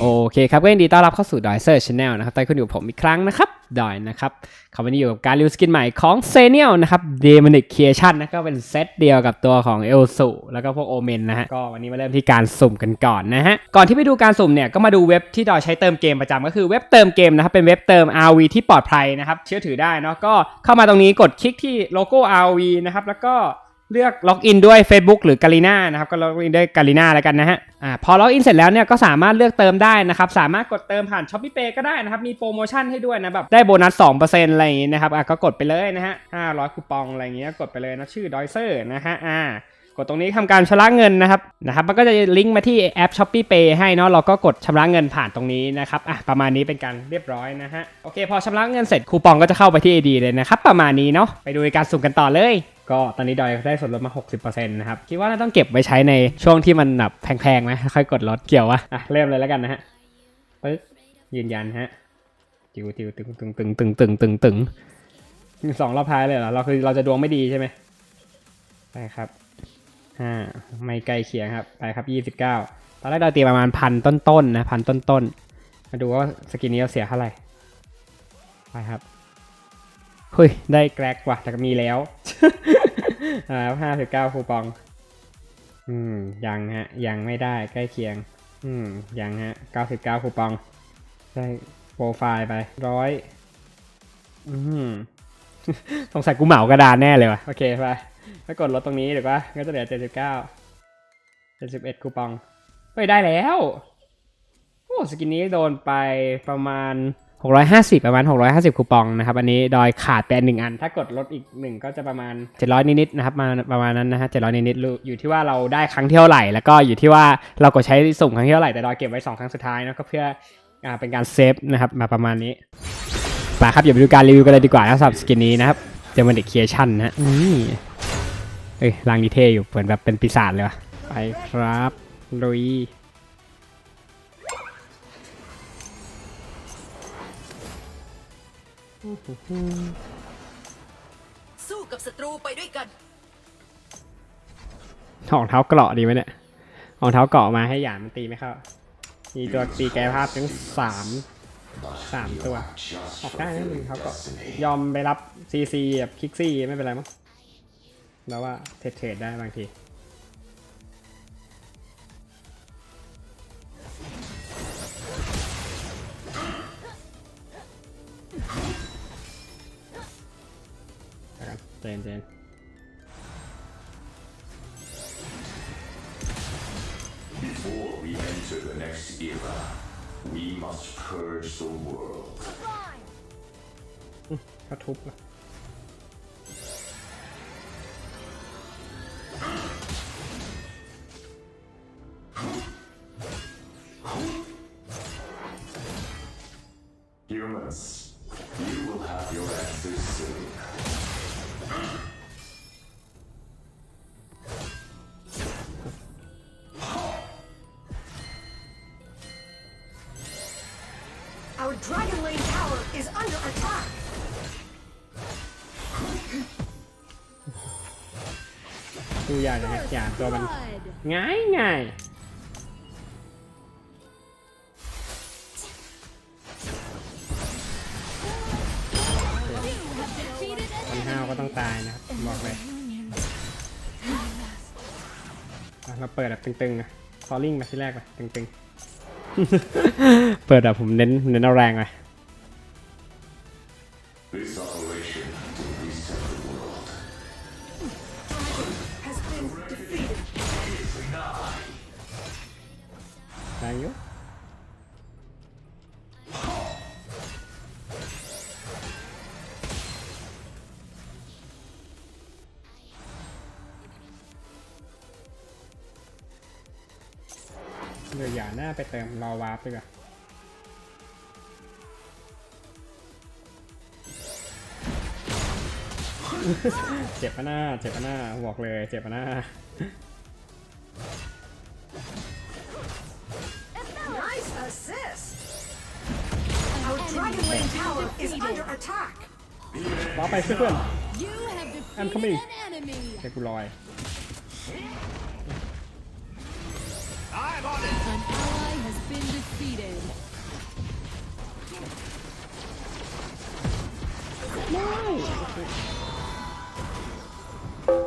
โอเคครับก็ยินดีต้อนรับเข้าสู่ดอยเซอร์ชาแนลนะครับตอนคุณอยู่กับผมอีกครั้งนะครับดอยนะครับคำวันนี้อยู่กับการรีวิวสกินใหม่ของเซเนียลนะครับเดมอนิกเคียชั่นนะก็เป็นเซตเดียวกับตัวของเอลสุแล้วก็พวกโอเมนนะฮะก็วันนี้มาเริ่มที่การสุ่มกันก่อนนะฮะก่อนที่ไปดูการสุ่มเนี่ยก็มาดูเว็บที่ดอยใช้เติมเกมประจำก็คือเว็บเติมเกมนะครับเป็นเว็บเติม RV ที่ปลอดภัยนะครับเชื่อถือได้เนาะก็เข้ามาตรงนี้กดคลิกที่โลโก้ RV นะครับแล้วก็ เลือกล็อกอินด้วย Facebook หรือ g a l i n a นะครับก็ล็อกอินด้วย g a l i n a แล้วกันนะฮะอ่าพอล็อกอินเสร็จแล้วเนี่ยก็สามารถเลือกเติมได้นะครับสามารถกดเติมผ่าน s h o p e e Pay ก็ได้นะครับมีโปรโมชั่นให้ด้วยนะแบบได้โบนัส2%อะไรอย่างงี้นะครับอะก็กดไปเลยนะฮะ500คูปองอะไรอย่างเงี้ยกดไปเลยนะชื่อดอยเซอร์นะฮะอ่ากดตรงนี้ทำการชำระเงินนะครับนะครับมันก็จะลิงก์มาที่แอป s h o p e e Pay ให้เนาะเราก็กดชำระเงินผ่านตรงนี้นะครับอะประมาณนี้เป็นการเรียบร้อยนะฮะโอเคพอชำระเงินเสร็จคูปองก็จะเข้าไปที่ AD เลยนะครับประมาณนี้เนาะไปดูการสุ่มกันต่อเลย ก็ตอนนี้ดอยได้ส่วนลดมา 60%นะครับ คิดว่าน่าต้องเก็บไว้ใช้ในช่วงที่มันแบบแพงๆไหมค่อยกดลดเกี่ยววะอะเริ่มเลยแล้วกันนะฮะปึ๊บยืนยันฮะติวติวตึงตึงตึงตึงตึงตึงตึงสองรอบท้ายเลยเหรอเราคือเราจะดวงไม่ดีใช่ไหมไปครับห้าไม่ใกล้เคียงครับ ไปครับยี่สิบเก้าตอนแรกเราตีประมาณพันต้นๆนะพันต้นๆมาดูว่าสกินนี้เราเสียเท่าไหร่ไปครับ เฮ้ย ได้แกรกว่ะแต่ก็มีแล้วอ่าห้าสิบเก้าคูปอง อืม ยังฮะ ยังไม่ได้ใกล้เคียง อืม ยังฮะเก้าสิบเก้าคูปอง ได้โปรไฟล์ไปร้อยอืมสงสัยกูเหมากระดานแน่เลยว่ะ โอเคไปถ้ากดลดตรงนี้เดี๋ยวว่าก็จะเหลือเจ็ดสิบเก้าเจ็ดสิบเอ็ดคูปอง เฮ้ย ได้แล้ว โอ้ สกินนี้โดนไปประมาณ 650 ประมาณ 650 คูปองนะครับ อันนี้ดอยขาดไปหนึ่งอัน ถ้ากดลดอีกหนึ่งก็จะประมาณ 700 นิดๆนะครับมาประมาณนั้นนะฮะ700 นิดๆอยู่ที่ว่าเราได้ครั้งเที่เท่าไหร่ แล้วก็อยู่ที่ว่าเรากดใช้สุ่มครั้งเที่เท่าไหร่แต่ดอยเก็บไว้ 2 ครั้งสุดท้ายนะก็เพื่ออ่าเป็นการเซฟนะครับมาประมาณนี้ไปครับอย่าไปดูการรีวิวกันเลยดีกว่านะสำหรับสกินนี้นะครับเจมันเด็กเคียชั่นนะนี่เอ้ยลางดีเทอยู่เหมือนแบบเป็นปีศาจเลยวะไปครับลุย สู้กับศัตรูไปด้วยกันรองเท้าเกราะดีไหมเนี่ยรองเท้าเกราะมาให้หยานมันตีไม่เข้ามีตัวตีกายภาพถึงสามสามตัวออกได้นะรองเท้าเกราะยอมไปรับซีซีแบบคิกซี่ไม่เป็นไรมั้งแล้วว่าเทรดเทรดได้บางที เจนเจน Before we enter the next era, we must purge the world. ก็ทุบละ Dragon Lane Tower is under attack ดูอย่ากนะฮะหยานตัวมันง่ายง่ายคนห้าวก็ต้องตายนะครับบอกเลยอะเราเปิดแบบตึงๆนะฟอลลิ่งมาที่แรกไปตึงๆ เปิดอะผมเน้นเน้นเอาแรงเลยไหอยู่ หน้าไปเติมรอวาร์ปดีกว่าเจ็บปะหน้า เจ็บปะหน้าบอกเลย เจ็บปะหน้า Nice assist Our Dragon Lane Tower is under attack รอไปเพื่อน You have defeated I'm coming. an enemy. เดี๋ยวกูลอย An ally has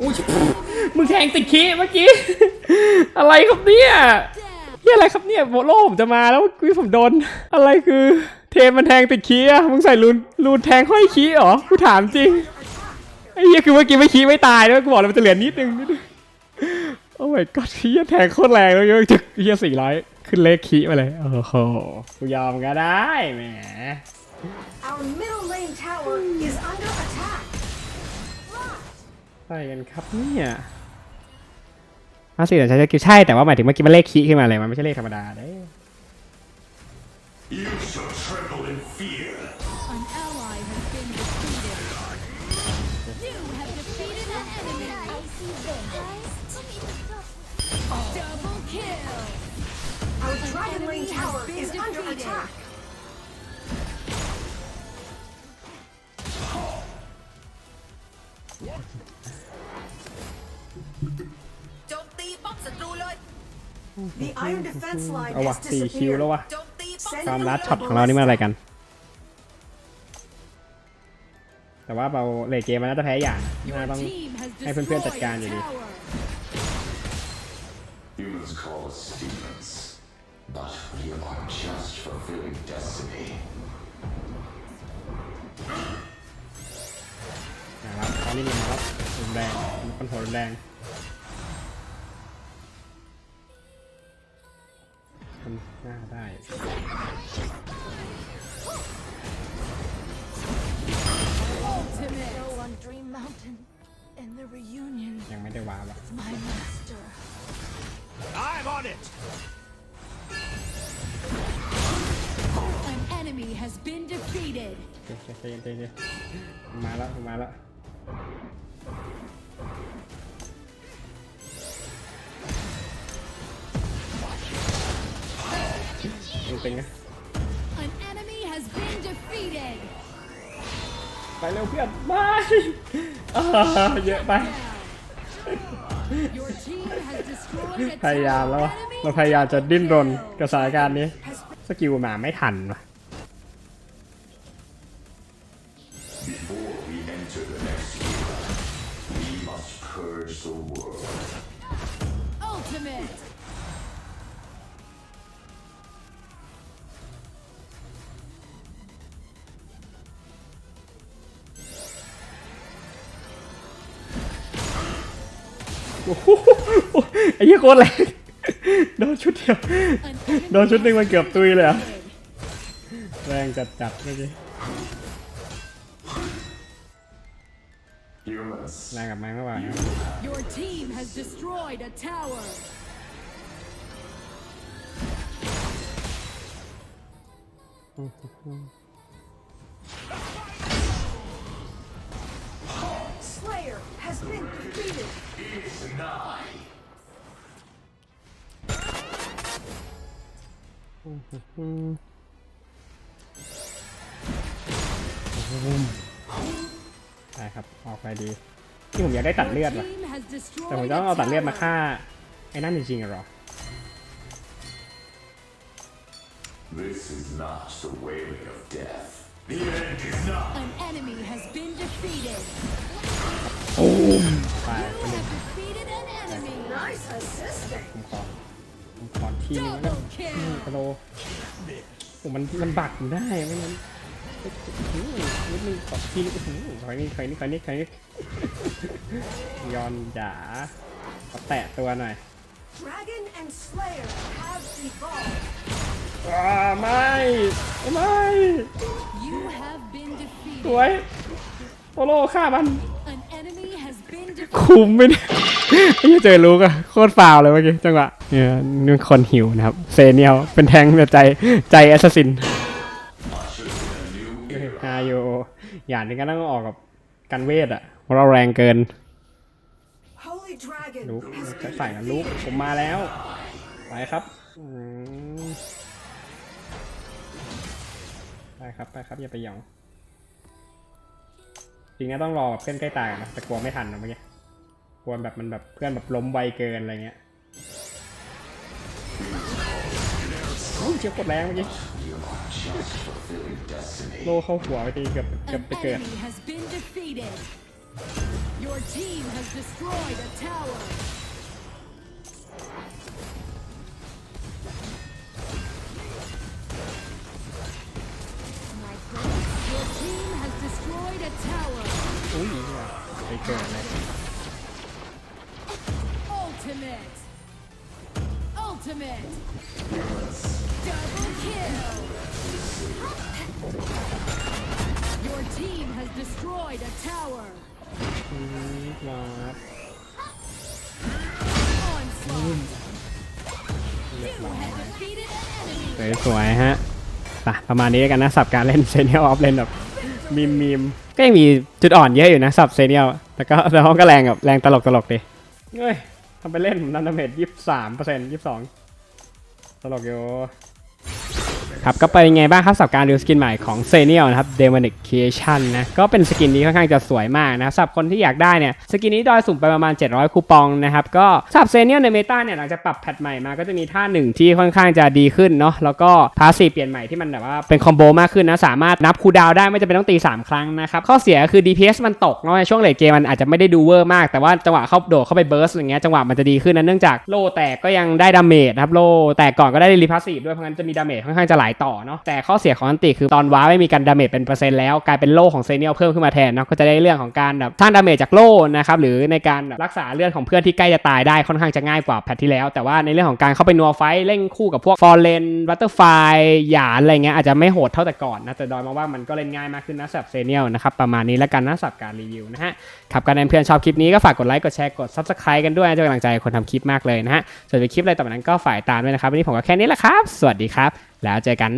อุ้ยมึงแทงติดคีเมื่อกี้ อะไรครับเนี่ยเฮียอะไรครับเนี่ยโบโลผมจะมาแล้วกี้ผมโดน อะไรคือ เทมมันแทงติดคีอะมึงใส่รูนรูนแทงห้อยคีเหรอกูถามจริงไอ้เฮียคือเมื่อกี้ไม่คีไม่ตายด้วกูบอกเลยมันจะเหลือนิดนึงนิดนึงโอ้ my god เฮียแทงโคตรแรงเลยจึกเฮียสี่ร้อยขึ้นเลขคีมาเลยโอ้โหกูยอมก็ได้แหม Our middle lane tower is under attack. อะไรกันครับเนี่ยมาสิเดี๋ยวใช้สกิลใช่แต่ว่าหมายถึงเมื่อกี้มันเลขคีขึ้นมาเลยมันไม่ใช่เลขธรรมดาเด้ You shall tremble in fear. An ally has been defeated. You have defeated an enemy. Double kill. Our dragon enemy lane has tower been is under defeated. attack. โจมตีป้อมศัตรูเลย The iron defense line เอาวะ has สี่คิวแล้ว disappeared. วะโจมตีป้อม Send ความ in ลัด the ช็อตของเรานี่มันอะไรกัน แต่ว่าเราเลทเกมมันน่าจะแพ้อย่าง Your น่าต้อง team has ให้เพื่อนๆจัด destroyed การ a อยู่ดี tower. Humans call us demons, but we are just fulfilling destiny. นะครับตอนนี้มันมาแล้วรุนแรงคอนโทรลรุนแรงมันน่าได้ Ultimate. Go on Dream Mountain and the reunion ยังไม่ได้ว้าวอะ with my master. An enemy has been defeated. เจ๊เจ๊เจ๊เจ๊มาแล้วมาแล้ว จริงๆนะ An enemy has been defeated. ไปเร็วเพื่อนไม่อ่าเยอะไป Your team has destroyed a พยายาม tower. แล้ววะ Enemy เราพยายามจะดิ้นรนกับสถานการณ์นี้ Has สกิลมาไม่ทันวะ โอ้โหไอ้เหี้ยโคตรแรงโดนชุดเดียว An enemy โดนชุดหนึ่งมันเกือบตุยเลยอะ defeated. แรงจัดจัดๆเมื่อกี้ Humans, แรงกับไม้ไม่ไหวครับ Your team has destroyed a tower. Slayer has been ได้ครับ ออกไปดี ที่ผมอยากได้ตัด Your เลือดว่ะ team has destroyed แต่ผม a ต้องเอาตัดเลือดมา tower. ฆ่า ไอ้นั่นจริงๆเหรอ This is not the wailing of death. The end is not. An enemy has been defeated. ตาย You คนหนึ่ง have defeated an enemy. Nice assisting. ผมขอผมขอทีนึงแล้วกัน Double kill. กระโดผมมันมันบักอยู่ได้ไม่งั้นอื้อนิดนึงขอทีนึงอื้อหือขอนี่ขอนี่ขอนี่ขอนี่ยอนจ๋าขอแตะตัวหน่อย Dragon and Slayer have evolved. อ่าไม่ไม่สวยโปโลฆ่ามัน คุมไม่ได้ไอ้เหี้ยเจอลูกอะโคตรฟาวเลยเมื่อกี้จังหวะเนี่ยนี่คนหิวนะครับ เซเนียลเป็นแทงแต่ใจใจแอสซัสซินอาโยอย่างนี้ก็ต้องออกกับกันเวทอะเพราะเราแรงเกินลูกจะใส่นะลูกผมมาแล้วไปครับไปครับไปครับอย่าไปหยองจริงนะต้องรอแบบเพื่อนใกล้ตายนนะแต่กลัวไม่ทันนะเมื่อกี้ กลัวแบบมันแบบเพื่อนแบบล้มไวเกินอะไรเงี้ยโอ้ยเจชี่ยกดแรงเมื่อกี้ You are just fulfilling destiny. โลเข้าหัวไปทีเกือบเกือบ An ไปเกิด enemy has been defeated. Your team has destroyed a tower. My friend, your team has destroyed a tower. อุ้ยไปเกิดเลย Ultimate. Ultimate. Double kill. Your team has destroyed a tower. ครับ Onslaught. You have defeated an enemy. สวยๆฮะไปประมาณนี้แล้วกันนะสับการเล่นเซเนียลออฟเลนแบบมีมมีมก็ยังมีจุดอ่อนเยอะอยู่นะสับเซเนียลแต่ก็แต่ห้องก็แรงแบบแรงตลกตลกๆดีเฮ้ย ทำไปเล่นผมนันดาเมจยี่สิบสามเปอร์เซ็นต์ยี่สิบสองตลกอยู่ ครับก็เป็นไงบ้างครับสับการดูสกินใหม่ของเซเนียลนะครับ Demonic Creation นะ ก็เป็นสกินนี้ค่อนข้างจะสวยมากนะสำหรับคนที่อยากได้เนี่ย สกินนี้ดอยสุ่มไปประมาณ 700 คูปองนะครับ ก็สำหรับเซเนียลในเมตาเนี่ยหลังจากปรับแพทใหม่มาก็จะมีท่าหนึ่งที่ค่อนข้างจะดีขึ้นเนาะแล้วก็พาสซีเปลี่ยนใหม่ที่มันแบบว่าเป็นคอมโบมากขึ้นนะสามารถนับคูดาวได้ไม่จำเป็นต้องตี 3 ครั้งนะครับข้อเสียคือ DPS มันตกเนาะในช่วงเลทเกมมันอาจจะไม่ได้ดูเวอร์มาก แต่ว่าจังหวะเข้าโดดเข้าไปเบิร์สอย่างเงี้ยจังหวะมันจะดีขึ้นนะเนื่องจากโลแตกก็ยังได้ดาเมจนะครับโลแตกก่อนก็ได้รีพาสซีด้วยเพราะงั้นจะมีดาเมจค่อนข้างจะหลายต่อเนาะแต่ข้อเสียของอันติคือตอนว้าไม่มีการดาเมจเป็นเปอร์เซ็นต์แล้วกลายเป็นโลของเซเนียลเพิ่มขึ้นมาแทนเนาะก็จะได้เรื่องของการแบบสร้างดาเมจจากโลนะครับหรือในการรักษาเลือดของเพื่อนที่ใกล้จะตายได้ค่อนข้างจะง่ายกว่าแพทที่แล้ว แต่ว่าในเรื่องของการเข้าไปนัวไฟเล่นคู่กับพวกฟอร์เรนบัตเตอร์ไฟหยานอะไรเงี้ยอาจจะไม่โหดเท่าแต่ก่อนนะแต่ดอยมาว่ามันก็เล่นง่ายมากขึ้นนะสำหรับเซเนียลนะครับประมาณนี้แล้วกันนะสำหรับการรีวิวนะฮะครับการเพื่อนชอบคลิปนี้ก็ฝากกดไลค์กดแชร์กด subscribe กันด้วยนะจะเป็นกำลังใจคนทำคลิปมากเลยนะฮะส่วนในคลิปอะไรต่อไปนั้นก็ฝ่ายตามด้วยนะครับวันนี้ผมก็แค่นี้แหละครับ สวัสดีครับแล้วเจอกัน